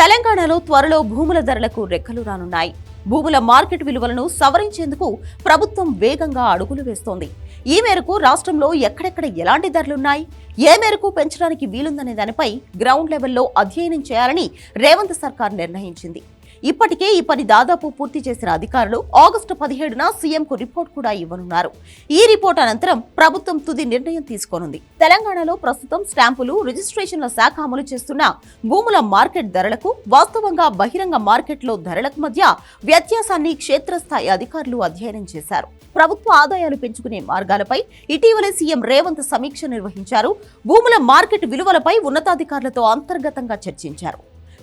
తెలంగాణలో త్వరలో భూముల ధరలకు రెక్కలు రానున్నాయి. భూముల మార్కెట్ విలువలను సవరించేందుకు ప్రభుత్వం వేగంగా అడుగులు వేస్తోంది. ఈ మేరకు రాష్ట్రంలో ఎక్కడెక్కడ ఎలాంటి ధరలున్నాయి? ఏ మేరకు పెంచడానికి వీలుందనే దానిపై గ్రౌండ్ లెవెల్లో అధ్యయనం చేయాలని రేవంత్ సర్కార్ నిర్ణయించింది. ఇప్పటికే ఈ పని దాదాపు పూర్తి చేసిన అధికారులు ఆగస్టు పదిహేడున సీఎంకు రిపోర్ట్ కూడా ఇవ్వనున్నారు. ఈ రిపోర్ట్ అనంతరం ప్రభుత్వం తుది నిర్ణయం తీసుకోనుంది. తెలంగాణలో ప్రస్తుతం స్టాంపులు రిజిస్ట్రేషన్ల శాఖ అమలు చేస్తున్న భూముల మార్కెట్ ధరలకు వాస్తవంగా బహిరంగ మార్కెట్లో ధరలకు మధ్య వ్యత్యాసాన్ని క్షేత్రస్థాయి అధికారులు అధ్యయనం చేశారు. ప్రభుత్వ ఆదాయాలు పెంచుకునే మార్గాలపై ఇటీవలే సీఎం రేవంత్ సమీక్ష నిర్వహించారు. భూముల మార్కెట్ విలువలపై ఉన్నతాధికారులతో అంతర్గతంగా చర్చించారు.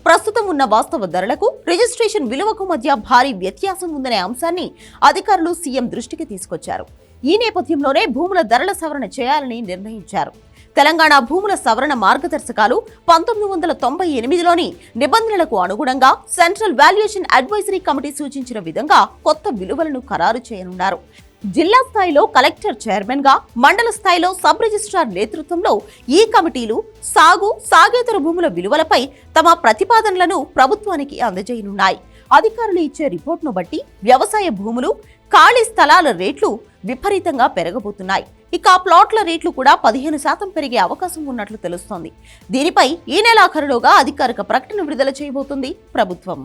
ప్రస్తుతం ఉన్న వాస్తవ ధరలకు రిజిస్ట్రేషన్ విలువకు మధ్య భారీ వ్యత్యాసం ఉందనే అంశాన్ని అధికారులు సీఎం దృష్టికి తీసుకొచ్చారు. ఈ నేపథ్యంలోనే భూముల ధరల సవరణ చేయాలని నిర్ణయించారు. తెలంగాణ భూముల సవరణ మార్గదర్శకాలు పంతొమ్మిది వందల తొంభై ఎనిమిదిలోని నిబంధనలకు అనుగుణంగా సెంట్రల్ వాల్యుయేషన్ అడ్వైజరీ కమిటీ సూచించిన విధంగా కొత్త విలువలను ఖరారు చేయనున్నారు. జిల్లా స్థాయిలో కలెక్టర్ చైర్మన్గా మండల స్థాయిలో సబ్ రిజిస్ట్రార్ నేతృత్వంలో ఈ కమిటీలు సాగు సాగేతర భూముల విలువలపై తమ ప్రతిపాదనలను ప్రభుత్వానికి అందజేయనున్నాయి. అధికారులు ఇచ్చే రిపోర్ట్ను బట్టి వ్యవసాయ భూములు ఖాళీ స్థలాల రేట్లు విపరీతంగా పెరగబోతున్నాయి. ఇక ప్లాట్ల రేట్లు కూడా పదిహేను శాతం పెరిగే అవకాశం ఉన్నట్లు తెలుస్తోంది. దీనిపై ఈ నెలాఖరులోగా అధికారిక ప్రకటన విడుదల చేయబోతుంది ప్రభుత్వం.